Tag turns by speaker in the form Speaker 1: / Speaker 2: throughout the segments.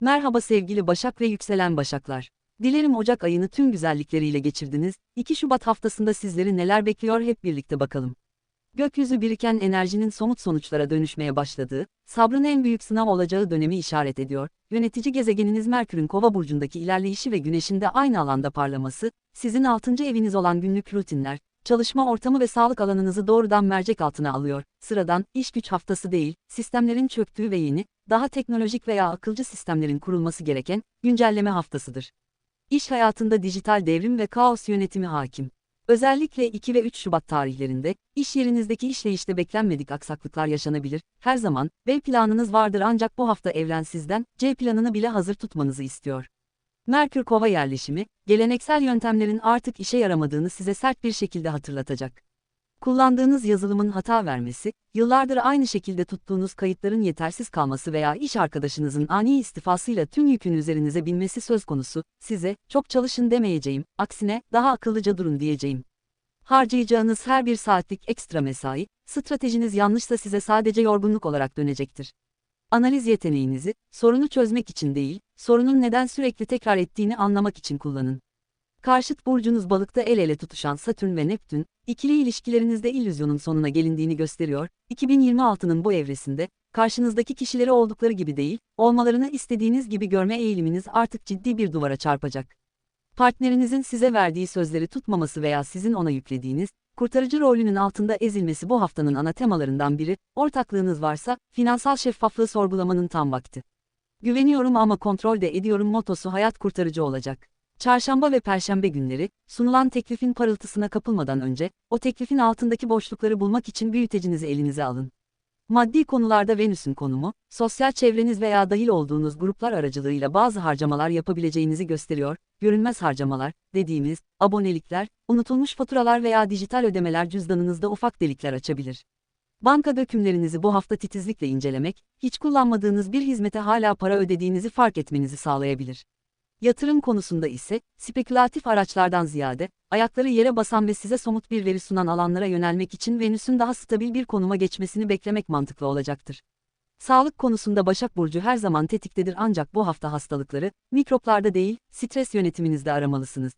Speaker 1: Merhaba sevgili Başak ve yükselen Başaklar. Dilerim Ocak ayını tüm güzellikleriyle geçirdiniz. 2 Şubat haftasında sizleri neler bekliyor hep birlikte bakalım. Gökyüzü biriken enerjinin somut sonuçlara dönüşmeye başladığı, sabrın en büyük sınav olacağı dönemi işaret ediyor. Yönetici gezegeniniz Merkür'ün Kova burcundaki ilerleyişi ve Güneş'in de aynı alanda parlaması, sizin 6. eviniz olan günlük rutinler, çalışma ortamı ve sağlık alanınızı doğrudan mercek altına alıyor. Sıradan, iş güç haftası değil, sistemlerin çöktüğü ve yeni, daha teknolojik veya akılcı sistemlerin kurulması gereken, güncelleme haftasıdır. İş hayatında dijital devrim ve kaos yönetimi hakim. Özellikle 2 ve 3 Şubat tarihlerinde, iş yerinizdeki işleyişte beklenmedik aksaklıklar yaşanabilir. Her zaman, B planınız vardır ancak bu hafta evren sizden, C planını bile hazır tutmanızı istiyor. Merkür Kova yerleşimi, geleneksel yöntemlerin artık işe yaramadığını size sert bir şekilde hatırlatacak. Kullandığınız yazılımın hata vermesi, yıllardır aynı şekilde tuttuğunuz kayıtların yetersiz kalması veya iş arkadaşınızın ani istifasıyla tüm yükün üzerinize binmesi söz konusu, size, çok çalışın demeyeceğim, aksine, daha akıllıca durun diyeceğim. Harcayacağınız her bir saatlik ekstra mesai, stratejiniz yanlışsa size sadece yorgunluk olarak dönecektir. Analiz yeteneğinizi, sorunu çözmek için değil, sorunun neden sürekli tekrar ettiğini anlamak için kullanın. Karşıt burcunuz balıkta el ele tutuşan Satürn ve Neptün, ikili ilişkilerinizde illüzyonun sonuna gelindiğini gösteriyor. 2026'nın bu evresinde, karşınızdaki kişileri oldukları gibi değil, olmalarını istediğiniz gibi görme eğiliminiz artık ciddi bir duvara çarpacak. Partnerinizin size verdiği sözleri tutmaması veya sizin ona yüklediğiniz, kurtarıcı rolünün altında ezilmesi bu haftanın ana temalarından biri, ortaklığınız varsa, finansal şeffaflığı sorgulamanın tam vakti. Güveniyorum ama kontrol de ediyorum motosu hayat kurtarıcı olacak. Çarşamba ve perşembe günleri, sunulan teklifin parıltısına kapılmadan önce, o teklifin altındaki boşlukları bulmak için büyütecinizi elinize alın. Maddi konularda Venüs'ün konumu, sosyal çevreniz veya dahil olduğunuz gruplar aracılığıyla bazı harcamalar yapabileceğinizi gösteriyor, görünmez harcamalar, dediğimiz, abonelikler, unutulmuş faturalar veya dijital ödemeler cüzdanınızda ufak delikler açabilir. Banka dökümlerinizi bu hafta titizlikle incelemek, hiç kullanmadığınız bir hizmete hala para ödediğinizi fark etmenizi sağlayabilir. Yatırım konusunda ise, spekülatif araçlardan ziyade, ayakları yere basan ve size somut bir veri sunan alanlara yönelmek için Venüs'ün daha stabil bir konuma geçmesini beklemek mantıklı olacaktır. Sağlık konusunda Başak Burcu her zaman tetiktedir ancak bu hafta hastalıkları, mikroplarda değil, stres yönetiminizde aramalısınız.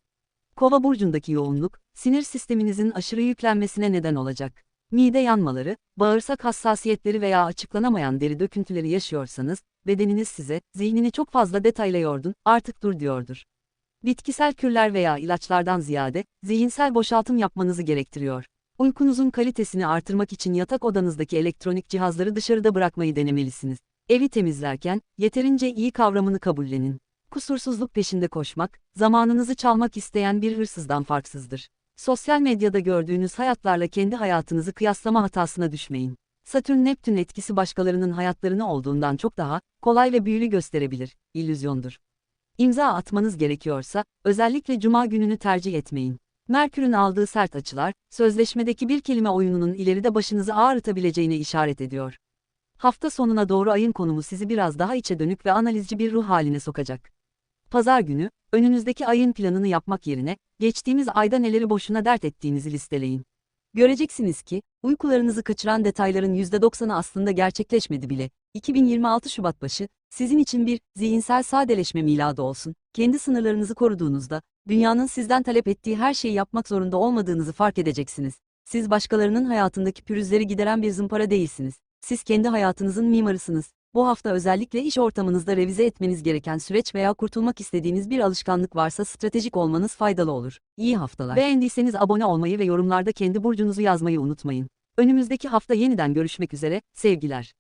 Speaker 1: Kova burcundaki yoğunluk, sinir sisteminizin aşırı yüklenmesine neden olacak. Mide yanmaları, bağırsak hassasiyetleri veya açıklanamayan deri döküntüleri yaşıyorsanız, bedeniniz size, zihnini çok fazla detayla yordun, artık dur diyordur. Bitkisel kürler veya ilaçlardan ziyade, zihinsel boşaltım yapmanızı gerektiriyor. Uykunuzun kalitesini artırmak için yatak odanızdaki elektronik cihazları dışarıda bırakmayı denemelisiniz. Evi temizlerken, yeterince iyi kavramını kabullenin. Kusursuzluk peşinde koşmak, zamanınızı çalmak isteyen bir hırsızdan farksızdır. Sosyal medyada gördüğünüz hayatlarla kendi hayatınızı kıyaslama hatasına düşmeyin. Satürn-Neptün etkisi başkalarının hayatlarını olduğundan çok daha kolay ve büyülü gösterebilir, illüzyondur. İmza atmanız gerekiyorsa, özellikle cuma gününü tercih etmeyin. Merkür'ün aldığı sert açılar, sözleşmedeki bir kelime oyununun ileride başınızı ağrıtabileceğine işaret ediyor. Hafta sonuna doğru ayın konumu sizi biraz daha içe dönük ve analizci bir ruh haline sokacak. Pazar günü, önünüzdeki ayın planını yapmak yerine, geçtiğimiz ayda neleri boşuna dert ettiğinizi listeleyin. Göreceksiniz ki, uykularınızı kaçıran detayların %90'ı aslında gerçekleşmedi bile. 2026 Şubat başı, sizin için bir zihinsel sadeleşme miladı olsun. Kendi sınırlarınızı koruduğunuzda, dünyanın sizden talep ettiği her şeyi yapmak zorunda olmadığınızı fark edeceksiniz. Siz başkalarının hayatındaki pürüzleri gideren bir zımpara değilsiniz. Siz kendi hayatınızın mimarısınız. Bu hafta özellikle iş ortamınızda revize etmeniz gereken süreç veya kurtulmak istediğiniz bir alışkanlık varsa stratejik olmanız faydalı olur. İyi haftalar. Beğendiyseniz abone olmayı ve yorumlarda kendi burcunuzu yazmayı unutmayın. Önümüzdeki hafta yeniden görüşmek üzere, sevgiler.